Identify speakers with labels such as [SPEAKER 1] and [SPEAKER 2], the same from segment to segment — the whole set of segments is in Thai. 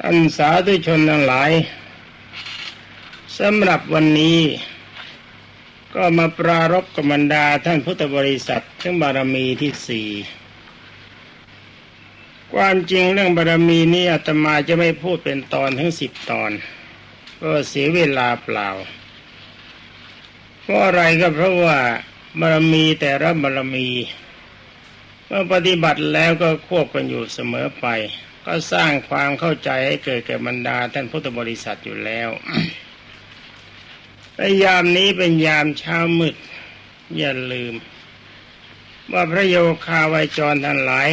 [SPEAKER 1] ท่านสาธุชนทั้งหลายสำหรับวันนี้ก็มาปรารบกบรรดาท่านพุทธบริษัททั้งบารมีที่สี่ความจริงเรื่องบารมีนี้อาตมาจะไม่พูดเป็นตอนทั้งสิบตอน ก็เสียเวลาเปล่า เพราะอะไรก็เพราะว่าบารมีแต่ละบารมี เมื่อปฏิบัติแล้วก็ควบกันอยู่เสมอไป ก็สร้างความเข้าใจให้เกิดแก่บรรดาท่านพุทธบริษัทอยู่แล้วในยามนี้เป็นยามเช้ามืด อย่าลืม ว่าพระโยคาวายจรทั้งหลาย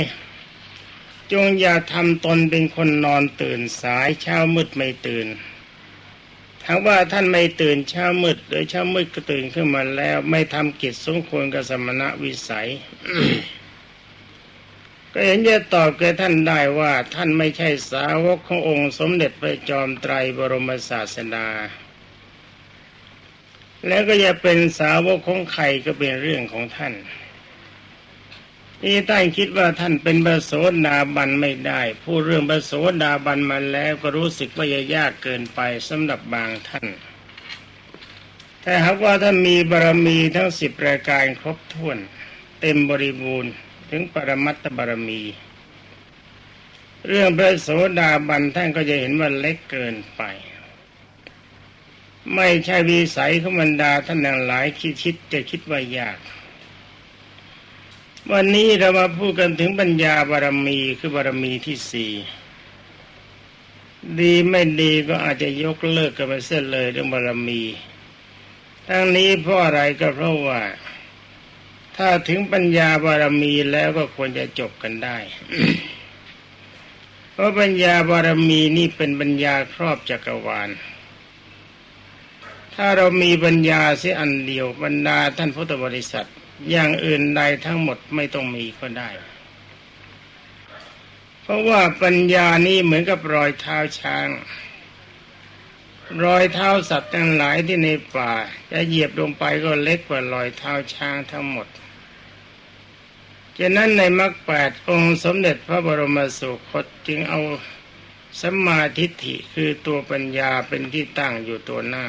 [SPEAKER 1] จงอย่าทำตนเป็นคนนอนตื่นสายเช้ามืดไม่ตื่นถามว่าท่านไม่ตื่นเช้ามืดหรือเช้ามืดก็ตื่นขึ้นมาแล้ว ไม่ทำกิจสมควรกับสมณะวิสัย ก็เห็นจะตอบแก่ท่านได้ว่าท่านไม่ใช่สาวกขององค์สมเด็จพระจอมไตรบรมศาสดา แล้วก็จะเป็นสาวกของใครก็เป็นเรื่องของท่านนี่ท่านคิดว่าท่านเป็นบระโสดาบันไม่ได้พูดเรื่องบระโสดาบันมาแล้วก็รู้สึกว่ายากเกินไปสำหรับบางท่านแต่หากว่าท่านมีบารมีทั้งสิบรายการครบถ้วน เต็มบริบูรณ์ ถึงปรมัตถบารมี เรื่องพระโสดาบันท่านก็จะเห็นว่าเล็กเกินไป ไม่ใช่วิสัยของบรรดาท่านทั้งหลายคิดคิดจะคิดว่ายาก วันนี้เรามาพูดกันถึงปัญญาบารมีคือบารมีที่สี่ดีไม่ดีก็อาจจะยกเลิกกันไปเสียเลยเรื่องบารมี ทั้งนี้เพราะอะไรก็เพราะว่า ถ้าถึงปัญญาบารมีแล้วก็ควรจะจบกันได้ เพราะปัญญาบารมีนี่เป็นปัญญาครอบจักรวาล ถ้าเรามีปัญญาเสียอันเดียวบรรดาท่านพุทธบริษัท อย่างอื่นใดทั้งหมดไม่ต้องมีก็ได้ เพราะว่าปัญญานี้เหมือนกับรอยเท้าช้าง รอยเท้าสัตว์ทั้งหลายที่ในป่า จะเหยียบลงไปก็เล็กกว่ารอยเท้าช้างทั้งหมด ฉะนั้นในมรรคแปดองค์สมเด็จพระบรมสุคตจึงเอาสัมมาทิฏฐิคือตัวปัญญาเป็นที่ตั้งอยู่ตัวหน้า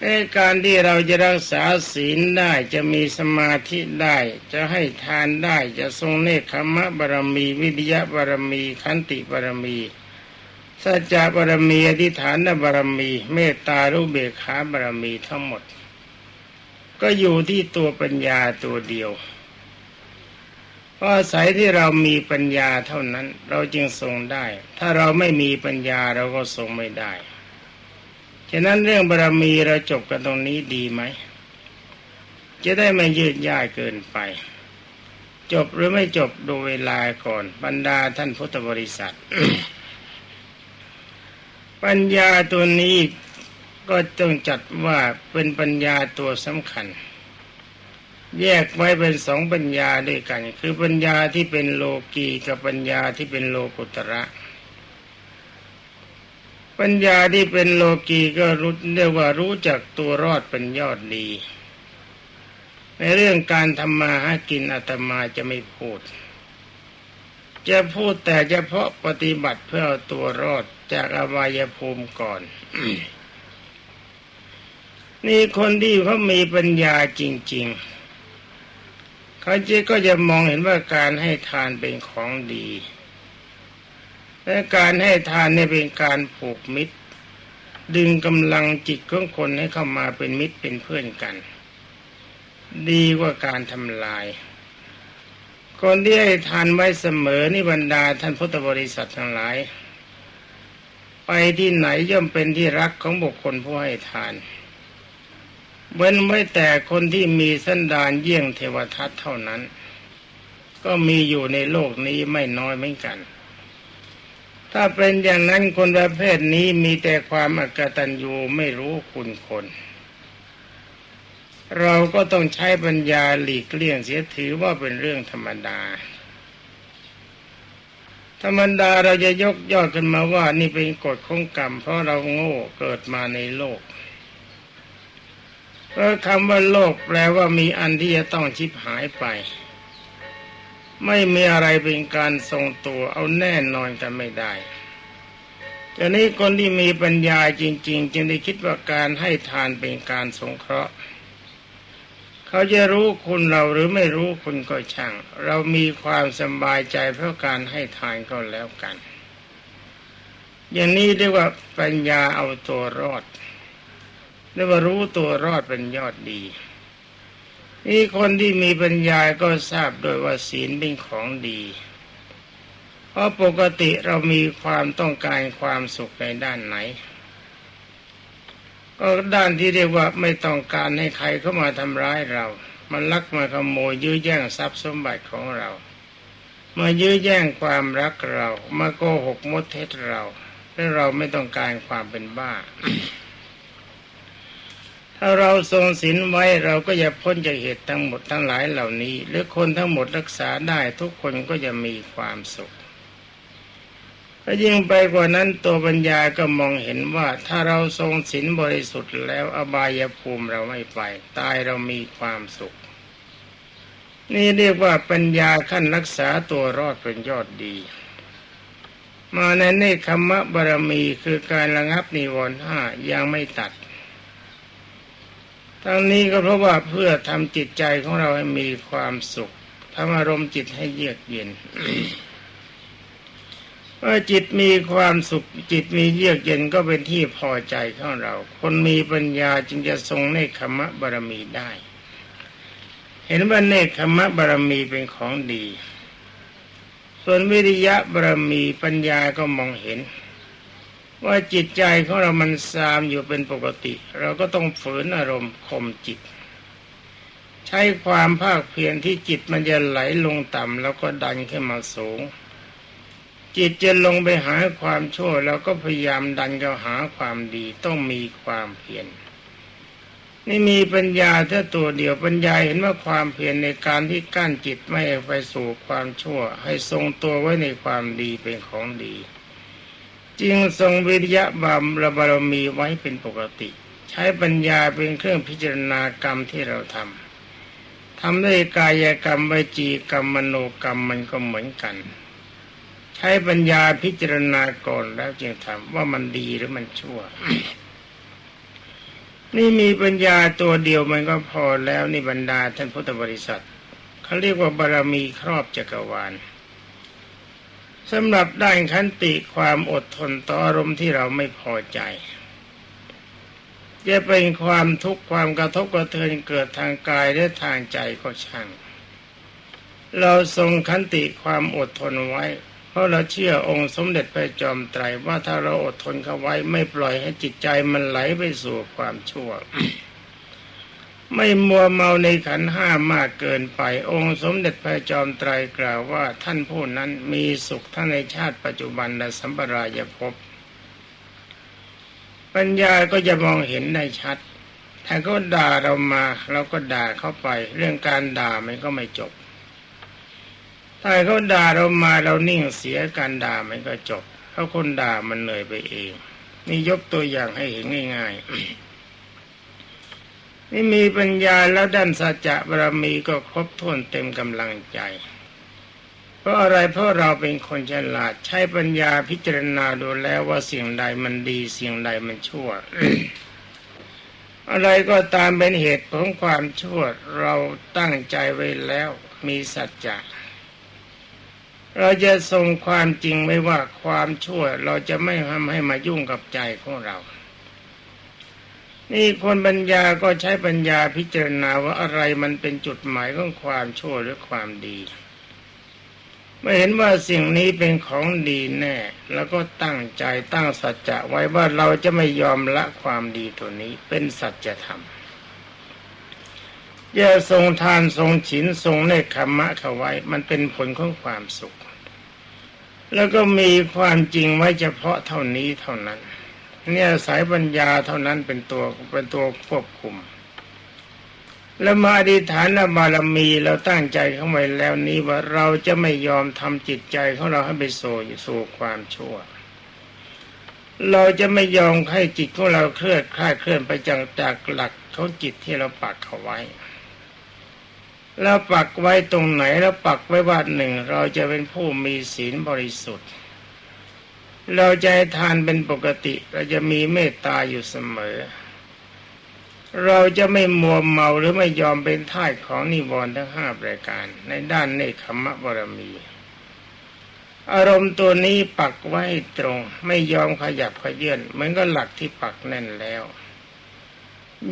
[SPEAKER 1] ในการที่เราจะรักษาศีลได้จะมีสมาธิได้ จะให้ทานได้จะทรงเนคขมะบารมี วิทยาบารมี ขันติบารมีสัจจะบารมีอธิฐานบารมี เมตตารุเบขาบารมีทั้งหมด ก็อยู่ที่ตัวปัญญาตัวเดียว เพราะอาศัยที่เรามีปัญญาเท่านั้น เราจึงทรงได้ ถ้าเราไม่มีปัญญาเราก็ทรงไม่ได้ฉะนั้นเรื่องบารรมีเราจบกันตรงนี้ดีไหม จะได้ไม่ยืดยาดเกินไป จบหรือไม่จบดูเวลาก่อนบรรดาท่านพุทธบริษัท ปัญญาตัวนี้ก็ต้องจัดว่าเป็นปัญญาตัวสำคัญ แยกไว้เป็นสองปัญญาด้วยกัน คือปัญญาที่เป็นโลกีกับปัญญาที่เป็นโลกุตระ ปัญญาที่เป็นโลกีก็รู้เรียกว่ารู้จักตัวรอดเป็นยอดดี ในเรื่องการทำมาหากินอาตมาจะไม่พูด จะพูดแต่เฉพาะปฏิบัติเพื่อตัวรอดจากอบายภูมิก่อนนี่คนที่เขามีปัญญาจริง ๆ เขาจะก็จะมองเห็นว่าการให้ทานเป็นของดี และการให้ทานเนี่ยเป็นการผูกมิตร ดึงกำลังจิตของคนให้เข้ามาเป็นมิตรเป็นเพื่อนกัน ดีกว่าการทำลาย คนที่ให้ทานไว้เสมอนี่บรรดาท่านพุทธบริษัททั้งหลาย ไปที่ไหนย่อมเป็นที่รักของบุคคลผู้ให้ทาน เว้นไว้แต่คนที่มีสันดานเยี่ยงเทวทัตเท่านั้น ก็มีอยู่ในโลกนี้ไม่น้อยเหมือนกัน ถ้าเป็นอย่างนั้นคนประเภทนี้มีแต่ความอกตัญญูไม่รู้คุณคน เราก็ต้องใช้ปัญญาหลีกเลี่ยงเสียถือว่าเป็นเรื่องธรรมดา ธรรมดาเราจะยกยอดขึ้นมาว่านี่เป็นกฎของกรรม เพราะเราโง่เกิดมาในโลก เพราะคำว่าโลกแปลว่ามีอันที่จะต้องชิบหายไป ไม่มีอะไรเป็นการทรงตัวเอาแน่นอนกันไม่ได้แต่นี้คนที่มีปัญญาจริง ๆ จึงได้คิดว่าการให้ทานเป็นการสงเคราะห์ เขาจะรู้คุณเราหรือไม่รู้คุณก็ช่าง เรามีความสบายใจเพราะการให้ทานก็แล้วกัน อย่างนี้เรียกว่าปัญญาเอาตัวรอด เรียกว่ารู้ตัวรอดเป็นยอดดี นี่คนที่มีปัญญาก็ทราบโดยว่าศีลเป็นของดี เพราะปกติเรามีความต้องการความสุขในด้านไหน ก็ด้านที่เรียกว่าไม่ต้องการให้ใครเข้ามาทำร้ายเรา มันลักมาขโมยยื้อแย่งทรัพย์สมบัติของเรา มายื้อแย่งความรักเรา มาโกหกมดเท็จเราและเราไม่ต้องการความเป็นบ้า ถ้าเราทรงศีลไว้เราก็จะพ้นจากเหตุทั้งหมดทั้งหลายเหล่านี้ หรือคนทั้งหมดรักษาได้ทุกคนก็จะมีความสุขถ้ายิ่งไปกว่านั้นตัวปัญญาก็มองเห็นว่าถ้าเราทรงศีลบริสุทธิ์แล้วอบายภูมิเราไม่ไป ตายเรามีความสุข นี่เรียกว่าปัญญาขั้นรักษาตัวรอดเป็นยอดดี มาในเนคขมะบารมีคือการระงับนิวรณ์ห้ายังไม่ตัด ทั้งนี้ก็เพราะว่าเพื่อทำจิตใจของเราให้มีความสุขทำอารมณ์จิตให้เยือกเย็นเมื่อจิตมีความสุขจิตมีเยือกเย็นก็เป็นที่พอใจของเรา คนมีปัญญาจึงจะทรงเนคขมะบารมีได้ เห็นว่าเนคขมะบารมีเป็นของดี ส่วนวิริยะบารมีปัญญาก็มองเห็น ว่าจิตใจของเรามันซามอยู่เป็นปกติ เราก็ต้องฝืนอารมณ์ข่มจิต ใช้ความภาคเพียรที่จิตมันจะไหลลงต่ำแล้วก็ดันขึ้นมาสูง จิตจะลงไปหาความชั่วแล้วก็พยายามดันเข้าหาความดีต้องมีความเพียรนี่มีปัญญาแค่ตัวเดียวปัญญาเห็นว่าความเพียรในการที่กั้นจิตไม่ไปสู่ความชั่ว ให้ทรงตัวไว้ในความดีเป็นของดี จึงทรงวิริยะบามระบารมีไว้เป็นปกติ ใช้ปัญญาเป็นเครื่องพิจารณากรรมที่เราทำทำด้วยกายกรรมวจีกรรมมโนกรรมมันก็เหมือนกัน ใช้ปัญญาพิจารณาก่อนแล้วจึงทำว่ามันดีหรือมันชั่ว นี่มีปัญญาตัวเดียวมันก็พอแล้วนี่บรรดาท่านพุทธบริษัทเขาเรียกว่าบารมีครอบจักรวาล สำหรับด้านขันติความอดทนต่ออารมณ์ที่เราไม่พอใจ จะเป็นความทุกข์ความกระทบกระเทือนเกิดทางกายและทางใจก็ช่าง เราทรงขันติความอดทนไว้ เพราะเราเชื่อองค์สมเด็จพระจอมไตรว่าถ้าเราอดทนเข้าไว้ไม่ปล่อยให้จิตใจมันไหลไปสู่ความชั่ว ไม่มัวเมาในขันห้ามากเกินไป องค์สมเด็จพระจอมไตรกล่าวว่าท่านผู้นั้นมีสุขทั้งในชาติปัจจุบันและสัมปรายภพปัญญาก็จะมองเห็นได้ชัดถ้าเขาด่าเรามาเราก็ด่าเข้าไป เรื่องการด่ามันก็ไม่จบ ถ้าเขาด่าเรามาเรานิ่งเสียการด่ามันก็จบเพราะคนด่ามันเหนื่อยไปเอง นี่ยกตัวอย่างให้เห็นง่าย ๆ นี่มีปัญญาแล้วด้านสัจจะบารมีก็ครบถ้วนเต็มกำลังใจ เพราะอะไรเพราะเราเป็นคนฉลาดใช้ปัญญาพิจารณาดูแล้วว่าสิ่งใดมันดีสิ่งใดมันชั่ว อะไรก็ตามเป็นเหตุของความชั่วเราตั้งใจไว้แล้วมีสัจจะเราจะทรงความจริงไม่ว่าความชั่วเราจะไม่ทำให้มายุ่งกับใจของเรา นี่คนปัญญาก็ใช้ปัญญาพิจารณาว่าอะไรมันเป็นจุดหมายของความชั่วหรือความดีเมื่อเห็นว่าสิ่งนี้เป็นของดีแน่ แล้วก็ตั้งใจตั้งสัจจะไว้ว่าเราจะไม่ยอมละความดีตัวนี้เป็นสัจธรรมอย่าทรงทานทรงฉินทรงเนคขมะเขาไว้ มันเป็นผลของความสุข แล้วก็มีความจริงไว้เฉพาะเท่านี้เท่านั้น เนี่ยสายปัญญาเท่านั้นเป็นตัวเป็นตัวควบคุม แล้วมาอธิษฐานบารมีเราตั้งใจเข้าไว้แล้วนี้ว่าเราจะไม่ยอมทำจิตใจของเราให้ไปสู่สู่ความชั่ว เราจะไม่ยอมให้จิตของเราเคลื่อนคลาดเคลื่อนไปจากจากหลักของจิตที่เราปักเขาไว้แล้วปักไว้ตรงไหนแล้วปักไว้ว่าหนึ่งเราจะเป็นผู้มีศีลบริสุทธิ์ เราจะให้ทานเป็นปกติ เราจะมีเมตตาอยู่เสมอ เราจะไม่มัวเมาหรือไม่ยอมเป็นท่ายของนิวรณ์ทั้งห้าประการ ในด้านเนคขมะบารมี อารมณ์ตัวนี้ปักไว้ตรง ไม่ยอมขยับขยื่นเหมือนก็หลักที่ปักแน่นแล้ว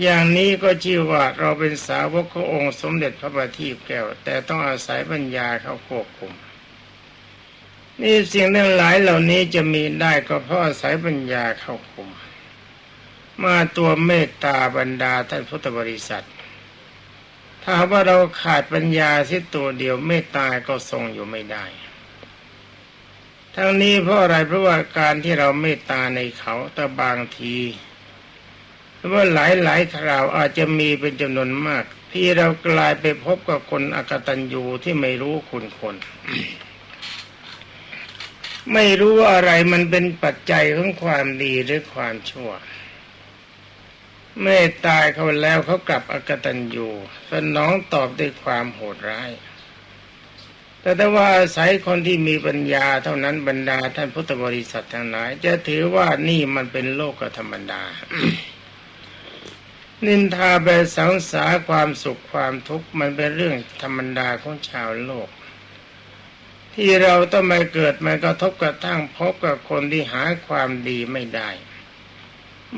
[SPEAKER 1] อย่างนี้ก็ชื่อว่าเราเป็นสาวกขององค์สมเด็จพระบัณฑิตแก้ว แต่ต้องอาศัยปัญญาเข้าควบคุม นี่สิ่งทั้งหลายเหล่านี้จะมีได้ก็เพราะอาศัยปัญญาเข้าคุม มาตัวเมตตาบรรดาท่านพุทธบริษัท ถ้าว่าเราขาดปัญญาสิตัวเดียวเมตตาก็ทรงอยู่ไม่ได้ ทั้งนี้เพราะอะไรเพราะว่าการที่เราเมตตาในเขาแต่บางทีหรือว่าหลายหลายคราวอาจจะมีเป็นจำนวนมาก ที่เรากลายไปพบกับคนอกตัญญูที่ไม่รู้คุณคน ไม่รู้ว่าอะไรมันเป็นปัจจัยของความดีหรือความชั่ว เมื่อตายเขาแล้วเขากลับอกตัญญูสนองตอบด้วยความโหดร้าย แต่ถ้าว่าอาศัยคนที่มีปัญญาเท่านั้นบรรดาท่านพุทธบริษัททั้งหลาย จะถือว่านี่มันเป็นโลกธรรมดา นินทาไปสังสาความสุขความทุกข์มันเป็นเรื่องธรรมดาของชาวโลก ที่เราต้องมาเกิดมากระทบกระทั่งพบกับคนที่หาความดีไม่ได้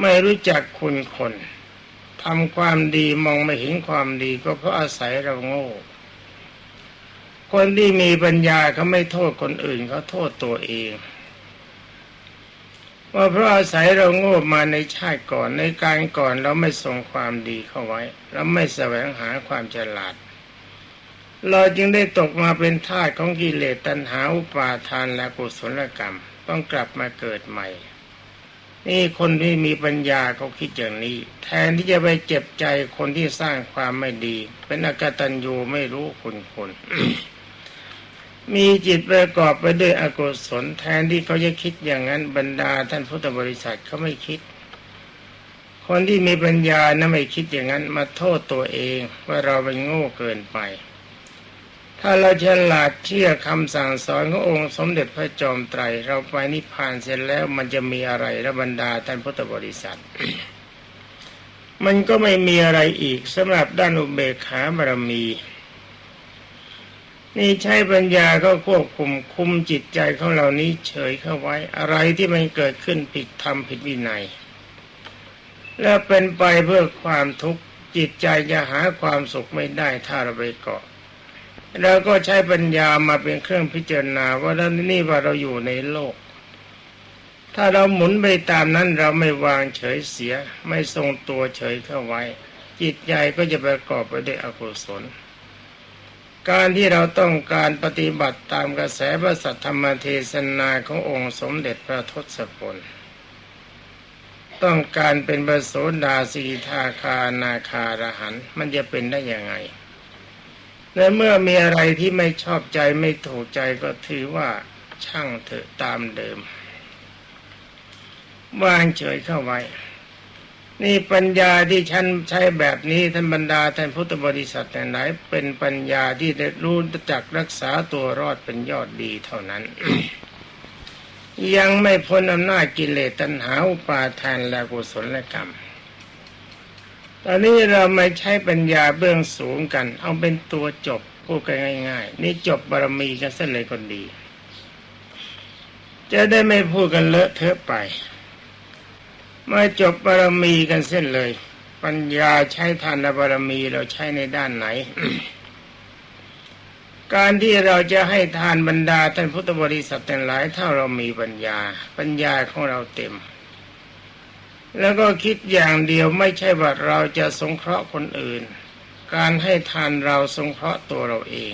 [SPEAKER 1] ไม่รู้จักคุณคนทำความดีมองไม่เห็นความดีก็เพราะอาศัยเราโง่ คนที่มีปัญญาเขาไม่โทษคนอื่นเขาโทษตัวเองว่าเพราะอาศัยเราโง่มาในชาติก่อนในการก่อนเราไม่ส่งความดีเข้าไว้ เราไม่แสวงหาความฉลาดเเราจึงได้ตกมาเป็นทาสของกิเลสตัณหาอุปาทานและกุศลกรรม ต้องกลับมาเกิดใหม่ นี่คนที่มีปัญญาเขาคิดอย่างนี้ แทนที่จะไปเจ็บใจคนที่สร้างความไม่ดี เป็นอกตัญญูไม่รู้คุณคนมีจิตประกอบไปด้วยอกุศลแทนที่เขาจะคิดอย่างนั้นบรรดาท่านพุทธบริษัทเขาไม่คิด คนที่มีปัญญานะไม่คิดอย่างนั้นมาโทษตัวเองว่าเราเป็นโง่เกินไป ถ้าเราฉลาดเชื่อคำสั่งสอนขององค์สมเด็จพระจอมไตร เราไปนิพพานเสร็จแล้วมันจะมีอะไรระบรรดาท่านพุทธบริษัท มันก็ไม่มีอะไรอีกสำหรับด้านอุเบกขาบารมี นี่ใช้ปัญญาก็ควบคุมคุมจิตใจของเรานี้เฉยเข้าไว้ อะไรที่มันเกิดขึ้นผิดธรรมผิดวินัย และเป็นไปเพื่อความทุกข์จิตใจจะหาความสุขไม่ได้ถ้าเราไปเกาะ เราก็ใช้ปัญญามาเป็นเครื่องพิจารณาว่าแล้วนี่ว่าเราอยู่ในโลก ถ้าเราหมุนไปตามนั้นเราไม่วางเฉยเสีย ไม่ทรงตัวเฉยเข้าไว้ จิตใจก็จะประกอบไปด้วยอกุศล การที่เราต้องการปฏิบัติตามกระแสพระสัทธรรมเทศนาขององค์สมเด็จพระทศพลต้องการเป็นประโสดาสีทาคานาคารหันมันจะเป็นได้ยังไง และเมื่อมีอะไรที่ไม่ชอบใจไม่ถูกใจก็ถือว่าช่างเถอะตามเดิมวางเฉยเข้าไว้ นี่ปัญญาที่ฉันใช้แบบนี้ท่านบรรดาท่านพุทธบริษัทแต่ไหนเป็นปัญญาที่ได้รู้จักรักษาตัวรอดเป็นยอดดีเท่านั้น ยังไม่พ้นอำนาจกิเลสตัณหาอุปาทานและกุศลกรรม ตอนนี้เราไม่ใช้ปัญญาเบื้องสูงกัน เอาเป็นตัวจบพูดกันง่าย ๆ นี่จบบารมีกันเส้นเลยคนดี จะได้ไม่พูดกันเลอะเทอะไปมาจบบารมีกันเส้นเลย ปัญญาใช้ทานบารมีเราใช้ในด้านไหน การที่เราจะให้ทานบรรดาท่านพุทธบริษัทแต่หลายถ้าเรามีปัญญา ปัญญาของเราเต็ม แล้วก็คิดอย่างเดียวไม่ใช่ว่าเราจะสงเคราะห์คนอื่น การให้ทานเราสงเคราะห์ตัวเราเอง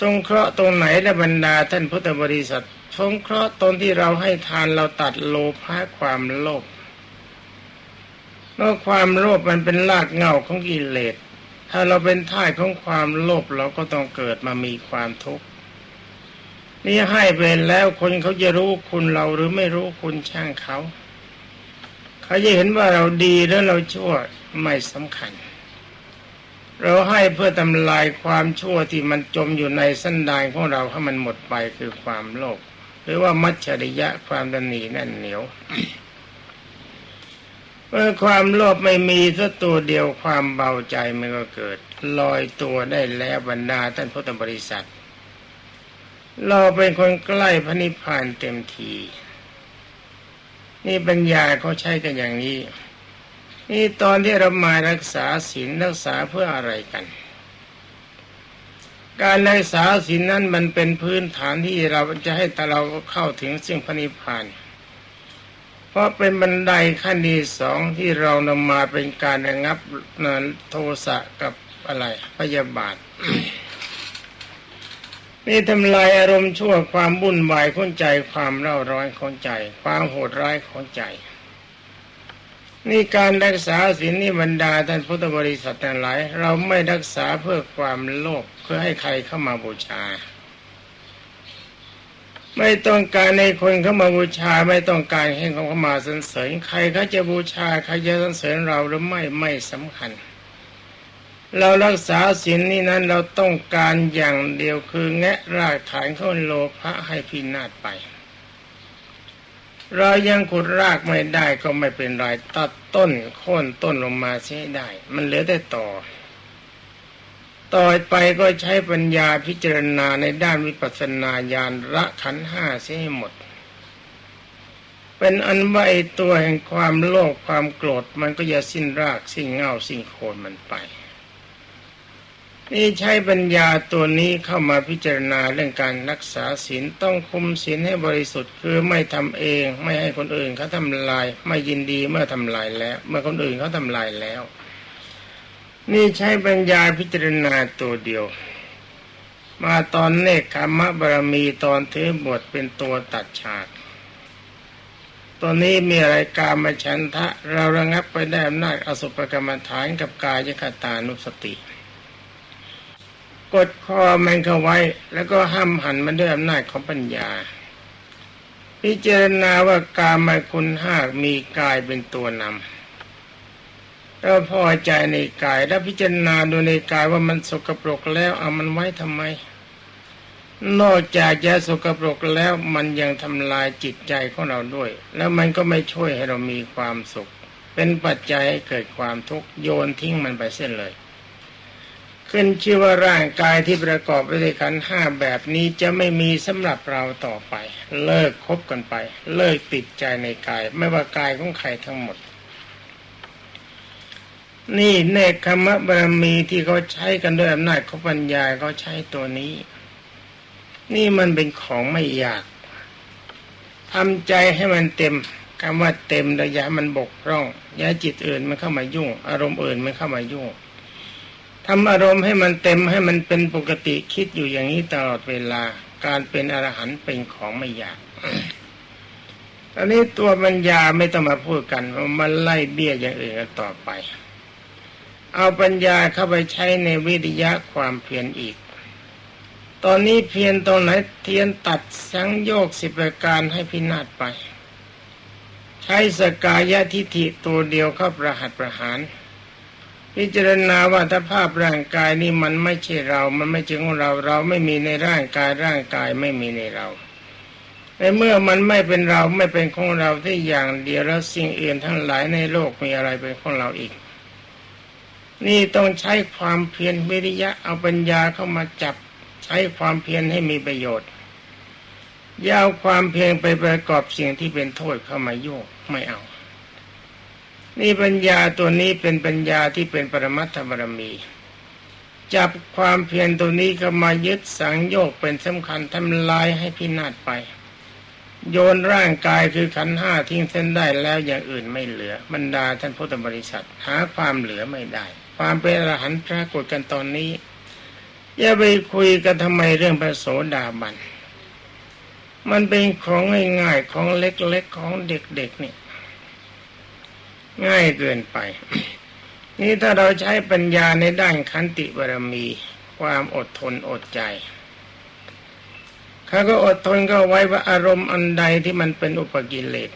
[SPEAKER 1] สงเคราะห์ตรงไหนและบรรดาท่านพุทธบริษัท สงเคราะห์ตนที่เราให้ทานเราตัดโลภะความโลภเพราะความโลภมันเป็นรากเหง้าของกิเลสถ้าเราเป็นท่ายของความโลภเราก็ต้องเกิดมามีความทุกข์ นี่ให้ไปแล้วคนเขาจะรู้คุณเราหรือไม่รู้คุณช่างเขา เขาจะเห็นว่าเราดีแล้วเราชั่วไม่สำคัญ เราให้เพื่อทำลายความชั่วที่มันจมอยู่ในสันดานของเราให้มันหมดไปคือความโลภหรือว่ามัจฉริยะความตนีแน่นเหนียวเมื่อความโลภไม่มีสักตัวเดียวความเบาใจมันก็เกิด ลอยตัวได้แล้วบรรดาท่านพุทธบริษัท เราเป็นคนใกล้พระนิพพานเต็มที นี่ปัญญาเขาใช้กันอย่างนี้ นี่ตอนที่เรามารักษาศีลรักษาเพื่ออะไรกัน การรักษาศีลนั้นมันเป็นพื้นฐานที่เราจะให้ตเราเข้าถึงซึ่งพระนิพพาน เพราะเป็นบันไดขั้นที่สองที่เรานำมาเป็นการระงับโทสะกับอะไรพยาบาท นี่ทำลายอารมณ์ชั่วความบุ่นวายของใจความเร่าร้อนของใจ ความโหดร้ายของใจ นี่การรักษาศีลนี่บรรดาท่านพุทธบริษัททั้งหลาย เราไม่รักษาเพื่อความโลภเพื่อให้ใครเข้ามาบูชา ไม่ต้องการในคนเข้ามาบูชาไม่ต้องการให้เขาเข้ามาสรรเสริญใครเขาจะบูชาใครจะสรรเสริญเราหรือไม่ไม่สำคัญ เรารักษาศีลนี่นั้นเราต้องการอย่างเดียวคือแงะรากฐานข้นโลภะให้พินาศไป เรายังขุดรากไม่ได้ก็ไม่เป็นไรตัดต้นโค่นต้นลงมาเสียได้ มันเหลือแต่ต่อ ต่อไปก็ใช้ปัญญาพิจารณาในด้านวิปัสสนาญาณละขันห้าเสียให้หมด เป็นอันว่าไอตัวแห่งความโลภความโกรธมันก็จะสิ้นรากสิ้นเงาสิ้นโคนมันไป นี่ใช้ปัญญาตัวนี้เข้ามาพิจารณาเรื่องการรักษาศีลต้องคุมศีลให้บริสุทธิ์คือไม่ทำเอง ไม่ให้คนอื่นเขาทำลาย ไม่ยินดีเมื่อทำลายแล้ว เมื่อคนอื่นเขาทำลายแล้ว นี่ใช้ปัญญาพิจารณาตัวเดียว มาตอนเนคขมะบารมีตอนถือบทเป็นตัวตัดฉากตัวนี้มีอะไรกามาฉันทะ เราระงับไปได้อำนาจอสุปกรรมฐานกับกายคตานุสติ กดคอมันเข้าไว้ แล้วก็ห้ามหันมันด้วยอำนาจของปัญญา พิจารณาว่ากามาคุณห้ามีกายเป็นตัวนำเราพอใจในกายแล้วพิจารณาดูในกายว่ามันสกปรกแล้วเอามันไว้ทำไม นอกจากจะสกปรกแล้วมันยังทำลายจิตใจของเราด้วย แล้วมันก็ไม่ช่วยให้เรามีความสุข เป็นปัจจัยให้เกิดความทุกข์โยนทิ้งมันไปเส้นเลย ขึ้นชื่อว่าร่างกายที่ประกอบไปด้วยขันห้าแบบนี้จะไม่มีสำหรับเราต่อไป เลิกคบกันไป เลิกติดใจในกาย ไม่ว่ากายของใครทั้งหมด นี่เนคขมะบารมีที่เขาใช้กันด้วยอำนาจของปัญญาเขาใช้ตัวนี้ นี่มันเป็นของไม่ยากทำใจให้มันเต็มคำว่าเต็มระยะมันบกพร่องย่าจิตอื่นมันเข้ามายุ่ง อารมณ์อื่นมันเข้ามายุ่ง ทำอารมณ์ให้มันเต็มให้มันเป็นปกติคิดอยู่อย่างนี้ตลอดเวลา การเป็นอรหันต์เป็นของไม่ยากตอนนี้ตัวปัญญาไม่ต้องมาพูดกันมันไล่เบี้ยอย่างอื่นต่อไป เอาปัญญาเข้าไปใช้ในวิทยะความเพียรอีก ตอนนี้เพียรตรงไหนเทียนตัดสังโยกสิบประการให้พินาศไป ใช้สกายะทิฏฐิตัวเดียวเข้าประหัตประหาร พิจารณาว่าถ้าภาพร่างกายนี้มันไม่ใช่เรา มันไม่ใช่ของเรา เราไม่มีในร่างกายร่างกายไม่มีในเราในเมื่อมันไม่เป็นเราไม่เป็นของเราที่อย่างเดียวแล้วสิ่งอื่นทั้งหลายในโลกมีอะไรเป็นของเราอีก นี่ต้องใช้ความเพียรวิริยะเอาปัญญาเข้ามาจับใช้ความเพียรให้มีประโยชน์อยาวความเพียรไปประกอบสิ่งที่เป็นโทษเข้ามาโยกไม่เอา นี่ปัญญาตัวนี้เป็นปัญญาที่เป็นปรมัตถบารมี จับความเพียรตัวนี้เขามายึดสังโยกเป็นสำคัญทำลายให้พินาศไป โยนร่างกายคือขันห้าทิ้งเส้นได้แล้วอย่างอื่นไม่เหลือบรรดาท่านพุทธบริษัท หาความเหลือไม่ได้ ความเป็นอรหันต์ปรากฏกันตอนนี้ อย่าไปคุยกันทำไมเรื่องพระโสดาบันมันเป็นของง่ายๆของเล็กๆของเด็กๆเนี่ย ง่ายเกินไป นี่ถ้าเราใช้ปัญญาในด้านขันติบารมี ความอดทนอดใจเขาก็อดทนก็ไว้ว่าอารมณ์อันใดที่มันเป็นอุปกิเลส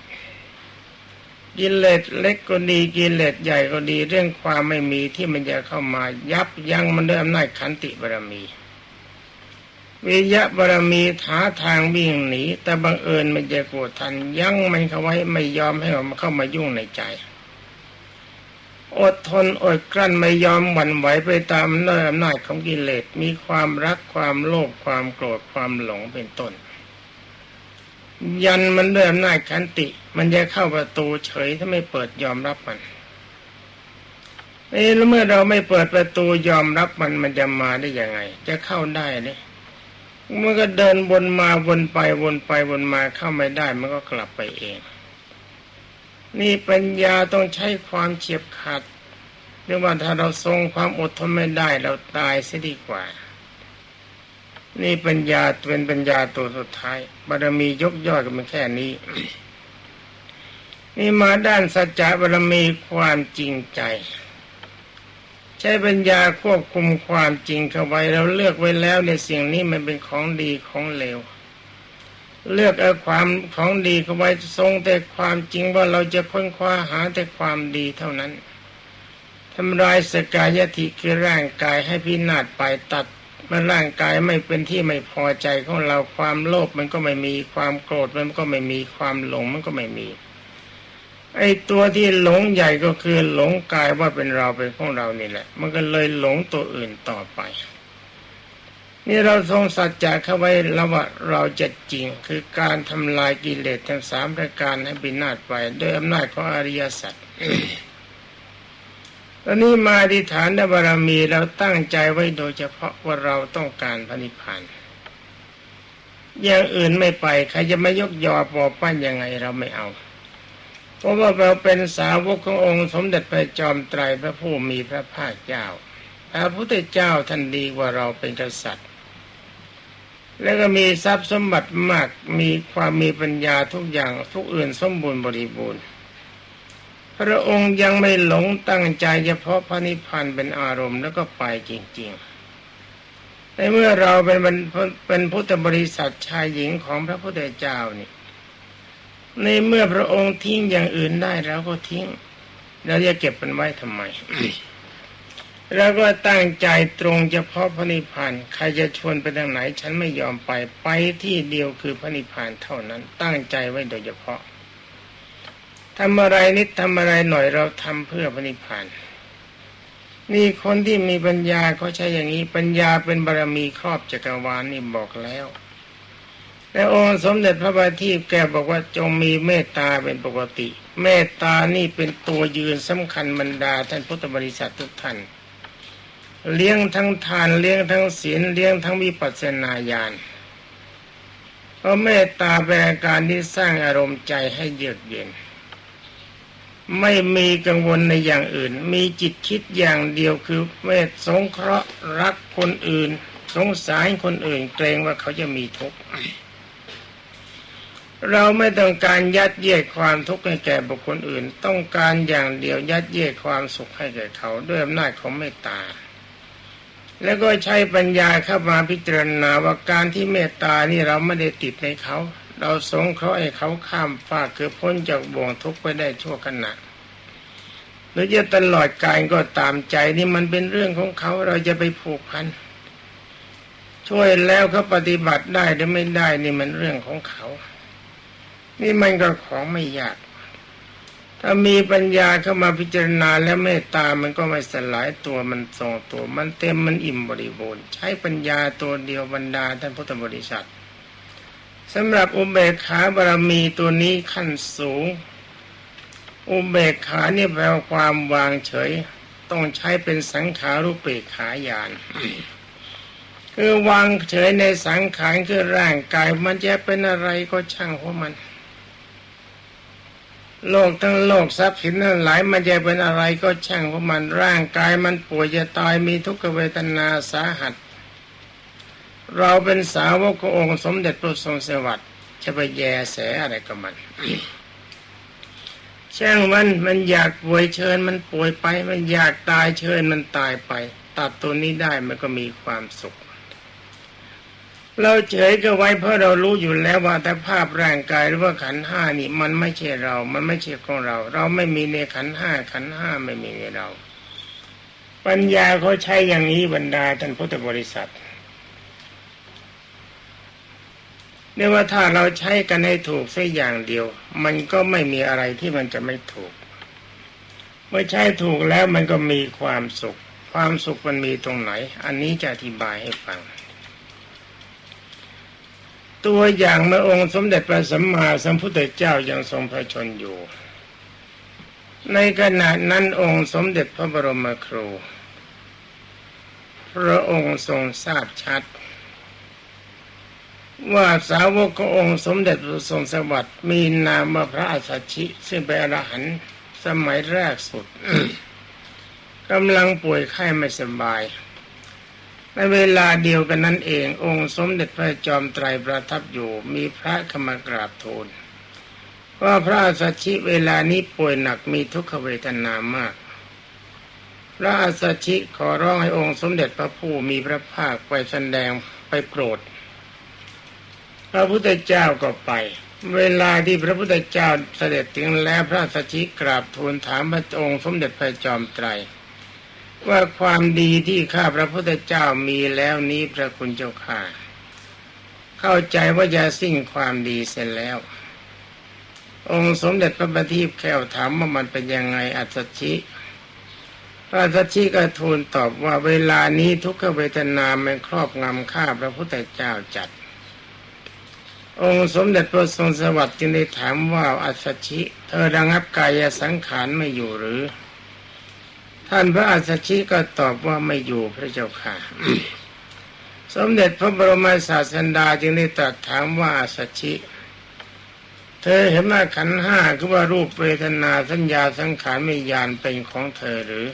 [SPEAKER 1] กิเลสเล็กก็ดีกิเลสใหญ่ก็ดีเรื่องความไม่มีที่มันจะเข้ามายับยั้งมันด้วยอำนาจขันติบารมี วิยะบารมีหาทางวิ่งหนีแต่บังเอิญมันจะโกรธทันยั้งมันเข้าไว้ไม่ยอมให้มันเข้ามายุ่งในใจ อดทนอดกลั้นไม่ยอมหวั่นไหวไปตามเนื้ออำนาจของกิเลสมีความรักความโลภความโกรธความหลงเป็นต้น ยันมันด้วยอำนาจขันติ มันจะเข้าประตูเฉยถ้าไม่เปิดยอมรับมันเอ๊ะแล้วเมื่อเราไม่เปิดประตูยอมรับมันมันจะมาได้ยังไง จะเข้าได้เนี่ยมันก็เดินวนมาวนไปวนไปวนมาเข้าไม่ได้มันก็กลับไปเอง นี่ปัญญาต้องใช้ความเฉียบขาดเรียกว่าถ้าเราทรงความอดทนไม่ได้เราตายเสียดีกว่า นี่ปัญญาเป็นปัญญาตัวสุดท้ายบารมียกยอดกันมาแค่นี้ นี่มาด้านสัจจะบารมีความจริงใจ ใช้ปัญญาควบคุมความจริงเข้าไว้เราเลือกไว้แล้วในสิ่งนี้มันเป็นของดีของเลว เลือกเอาความของดีเข้าไว้ทรงแต่ความจริงว่าเราจะค้นคว้าหาแต่ความดีเท่านั้นทำลายสกายติคือร่างกายให้พินาศไปตัดมันร่างกายไม่เป็นที่ไม่พอใจของเราความโลภมันก็ไม่มีความโกรธมันก็ไม่มีความหลงมันก็ไม่มี ไอ้ตัวที่หลงใหญ่ก็คือหลงกายว่าเป็นเราเป็นของเรานี่แหละ มันก็เลยหลงตัวอื่นต่อไป นี่เราทรงสัจจะเข้าไว้แล้วว่าเราจะจริงคือการทำลายกิเลสทั้งสามประการให้บินาศไปด้วยอำนาจของอริยสัจตอนนี้มาอธิษฐานบารมีเราตั้งใจไว้โดยเฉพาะว่าเราต้องการพระนิพพานอย่างอื่นไม่ไปใครจะไม่ยกยอปอปั้นยังไงเราไม่เอา เพราะว่าเราเป็นสาวกขององค์สมเด็จพระจอมไตรพระผู้มีพระภาคเจ้าพระพุทธเจ้าท่านดีกว่าเราเป็นกษัตริย์ แล้วก็มีทรัพย์สมบัติมากมีความมีปัญญาทุกอย่างทุกอื่นสมบูรณ์บริบูรณ์ พระองค์ยังไม่หลงตั้งใจเฉพาะพระนิพพานเป็นอารมณ์แล้วก็ไปจริงๆในเมื่อเราเป็นเป็นพุทธบริษัทชายหญิงของพระพุทธเจ้านี่ ในเมื่อพระองค์ทิ้งอย่างอื่นได้เราก็ทิ้งเราจะเก็บมันไว้ทำไม แล้วก็ตั้งใจตรงเฉพาะพระนิพพานใครจะชวนไปทางไหน ฉันไม่ยอมไปไปที่เดียวคือพระนิพพานเท่านั้น ตั้งใจไว้โดยเฉพาะทำอะไรนิดทำอะไรหน่อยเราทำเพื่อพระนิพพานนี่คนที่มีปัญญาเขาใช้อย่างนี้ปัญญาเป็นบารมีครอบจักรวาลนี่บอกแล้วแต่องค์สมเด็จพระบาทีแกบอกว่าจงมีเมตตาเป็นปกติ เมตตานี่เป็นตัวยืนสำคัญบรรดาท่านพุทธบริษัททุกท่าน เลี้ยงทั้งทานเลี้ยงทั้งศีลเลี้ยงทั้งวิปัสสนาญาณเพราะเมตตาเป็นการที่สร้างอารมณ์ใจให้เยือกเย็น ไม่มีกังวลในอย่างอื่น มีจิตคิดอย่างเดียวคือเมตสงเคราะห์รักคนอื่น สงสารคนอื่นเกรงว่าเขาจะมีทุกข์เราไม่ต้องการยัดเยียดความทุกข์ให้แก่บุคคลอื่น ต้องการอย่างเดียวยัดเยียดความสุขให้แก่เขาด้วยอำนาจของเมตตา แล้วก็ใช้ปัญญาเข้ามาพิจารณาว่าการที่เมตตานี่เราไม่ได้ติดในเขา เราสงเคราะห์ให้เขาข้ามฟากคือพ้นจากบ่วงทุกข์ไปได้ชั่วขณะหรือจะตลอดกายก็ตามใจนี่มันเป็นเรื่องของเขาเราจะไปผูกพันช่วยแล้วเขาปฏิบัติได้หรือไม่ได้นี่มันเรื่องของเขา นี่มันก็ของไม่ยาก ถ้ามีปัญญาเข้ามาพิจารณาแล้วเมตตามันก็ไม่สลายตัวมันทรงตัว มันเต็มมันอิ่มบริบูรณ์ ใช้ปัญญาตัวเดียวบรรดาท่านพุทธบริษัทสำหรับอุเบกขาบารมีตัวนี้ขั้นสูง อุเบกขาเนี่ยแปลว่าความวางเฉย ต้องใช้เป็นสังขารุปเบกขายานคือวางเฉยในสังขารคือร่างกายมันจะเป็นอะไรก็ช่างของมัน โลกทั้งโลกทรัพย์สินทั้งหลายมันจะเป็นอะไรก็ช่างของมันร่างกายมันป่วยจะตายมีทุกขเวทนาสาหัส เราเป็นสาวกององค์สมเด็จพระทรงสวัสดิ์จะไปแยแสอะไรกับมันช่างมันมันอยากป่วยเชิญมันป่วยไป มันอยากตายเชิญมันตายไป ตัดตัวนี้ได้มันก็มีความสุข เราเฉยก็ไว้เพราะเรารู้อยู่แล้วว่าแต่ภาพร่างกายหรือว่าขันห้านี่มันไม่ใช่เรา มันไม่ใช่ของเรา เราไม่มีในขันห้าขันห้าไม่มีในเรา ปัญญาเขาใช้อย่างนี้บรรดาท่านพุทธบริษัทเนี่ยว่าถ้าเราใช้กันให้ถูกสักอย่างเดียว มันก็ไม่มีอะไรที่มันจะไม่ถูก เมื่อใช้ถูกแล้วมันก็มีความสุข ความสุขมันมีตรงไหน อันนี้จะอธิบายให้ฟัง ตัวอย่างเมื่อองค์สมเด็จพระสัมมาสัมพุทธเจ้ายังทรงพระชนอยู่ ในขณะนั้นองค์สมเด็จพระบรมครู พระองค์ทรงทราบชัด ว่าสาวกขององค์สมเด็จพระทรงสวัสดิ์มีนามว่าพระอัสสชิ ซึ่งเป็นอรหันต์สมัยแรกสุดกำลังป่วยไข้ไม่สบาย ในเวลาเดียวกันนั้นเอง องค์สมเด็จพระจอมไตรประทับอยู่มีพระขมากราบทูลว่าพระอัสสชิเวลานี้ป่วยหนักมีทุกขเวทนามาก พระอัสสชิขอร้องให้องค์สมเด็จพระผู้มีพระภาคไปแสดงไปโปรด พระพุทธเจ้าก็ไป เวลาที่พระพุทธเจ้าเสด็จถึงแล้วพระอัสสชิกราบทูลถามพระองค์สมเด็จพระจอมไตร ว่าความดีที่ข้าพระพุทธเจ้ามีแล้วนี้พระคุณเจ้าข้าเข้าใจว่าจะสิ้นความดีเสร็จแล้ว องค์สมเด็จพระบัณฑิตแก้วถามว่ามันเป็นยังไงอัศชิพระอัศชิก็ทูลตอบว่าเวลานี้ทุกขเวทนามันครอบงำข้าพระพุทธเจ้าจัด องค์สมเด็จพระทรงสวัสดิ์จึงได้ถามว่าอัศชิ เธอระงับกายสังขารไม่อยู่หรือ ท่านพระอัสชิก็ตอบว่าไม่อยู่พระเจ้าค่ะ สมเด็จพระบรมศาสดาจึงได้ตรัสถามว่าอัสชิ เธอเห็นว่าขันห้าคือว่ารูปเวทนาสัญญาสังขารไม่ยานเป็นของเธอหรือ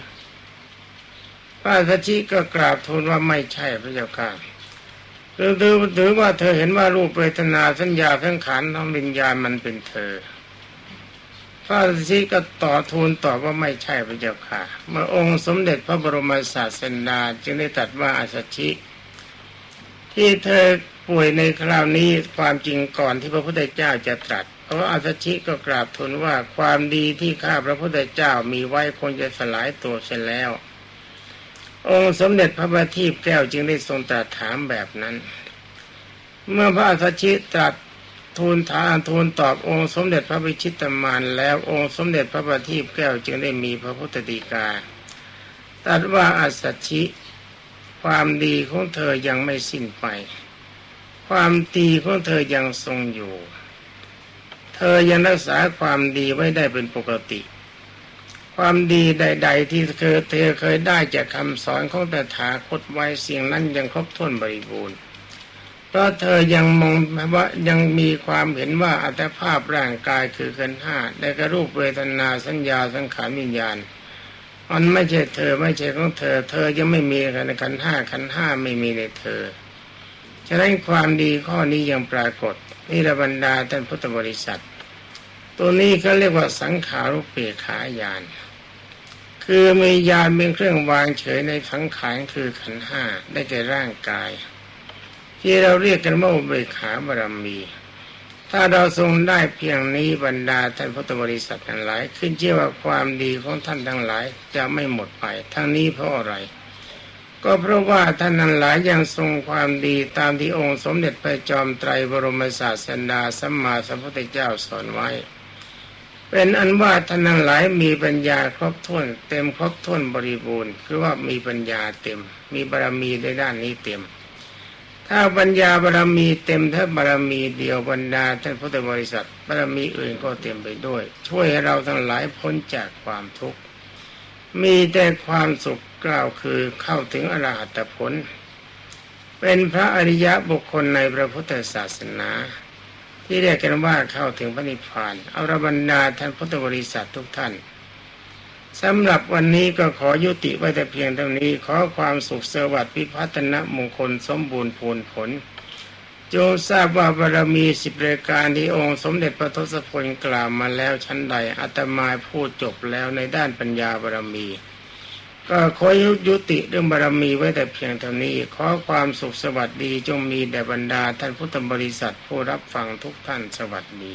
[SPEAKER 1] พระอัสชิก็กราบทูลว่าไม่ใช่พระเจ้าค่ะหรือถือว่าเธอเห็นว่ารูปเวทนาสัญญาสังขารทั้งวิญญาณมันเป็นเธอ พระฤาษีก็ต่อทูลตอบว่าไม่ใช่พระเจ้าค่ะ เมื่อองค์สมเด็จพระบรมศาสดาจึงได้ตรัสว่าอาสชิ ที่เธอป่วยในคราวนี้ความจริงก่อนที่พระพุทธเจ้าจะตรัสเพราะอาสชิก็กราบทูลว่าความดีที่ข้าพระพุทธเจ้ามีไว้คงจะสลายตัวเสียแล้ว องค์สมเด็จพระบัณฑิตแก้วจึงได้ทรงตรัสถามแบบนั้น เมื่อพระอาสชิตรัส ทูลถามทูลตอบองค์สมเด็จพระวิชิตมานแล้วองค์สมเด็จพระบัณฑิตแก้วจึงได้มีพระพุทธดีกาตรัสว่าอัสสชิความดีของเธอยังไม่สิ้นไป ความดีของเธอยังทรงอยู่ เธอยังรักษาความดีไว้ได้เป็นปกติ ความดีใด ๆ ที่เคยเธอเคยได้จากคำสอนของตถาคตไว้สิ่งนั้นยังครบถ้วนบริบูรณ์ เพราะเธอยังมองว่ายังมีความเห็นว่าอัตภาพร่างกายคือขันห้าได้กระรูปเวทนาสัญญาสังขารวิญญาณมันไม่ใช่เธอไม่ใช่ของเธอ เธอยังไม่มีขันขันห้าขันห้าไม่มีในเธอ ฉะนั้นความดีข้อนี้ยังปรากฏนี่ระบรรดาท่านพุทธบริษัท ตัวนี้เขาเรียกว่าสังขารุปเปขายาน คือมียานเป็นเครื่องวางเฉยในสังขารคือขันห้าได้แก่ร่างกาย ที่เราเรียกกันว่าอุเบกขาบารมี ถ้าเราทรงได้เพียงนี้บรรดาท่านพุทธบริษัททั้งหลาย ขึ้นเชื่อว่าความดีของท่านทั้งหลาย จะไม่หมดไป ทั้งนี้เพราะอะไร ก็เพราะว่าท่านทั้งหลายยังทรงความดีตามที่องค์สมเด็จพระจอมไตรบรมศาสดาสัมมาสัมพุทธเจ้าสอนไว้ เป็นอันว่าท่านทั้งหลายมีปัญญาครบถ้วน เต็มครบถ้วนบริบูรณ์ คือว่ามีปัญญาเต็ม มีบารมีในด้านนี้เต็ม ถ้าปัญญาบารมีเต็มถ้าบารมีเดียวบรรดาท่านพุทธบริษัทบารมีอื่นก็เต็มไปด้วย ช่วยให้เราทั้งหลายพ้นจากความทุกข์มีแต่ความสุขกล่าวคือเข้าถึงอรหัตผล เป็นพระอริยะบุคคลในพระพุทธศาสนา ที่เรียกกันว่าเข้าถึงพระนิพพานเอาระบรรดาท่านพุทธบริษัททุกท่าน สำหรับวันนี้ก็ขอยุติไว้แต่เพียงเท่านี้ ขอความสุขสวัสดิ์พิพัฒนมงคลสมบูรณ์ผลผลจงทราบว่าบารมีสิบรายการที่องค์สมเด็จพระทศพลกล่าวมาแล้วชั้นใดอาตมาพูดจบแล้วในด้านปัญญาบารมี ก็ขอยุติเรื่องบารมีไว้แต่เพียงเท่านี้ ขอความสุขสวัสดีจงมีแด่บรรดาท่านพุทธบริษัทผู้รับฟังทุกท่านสวัสดี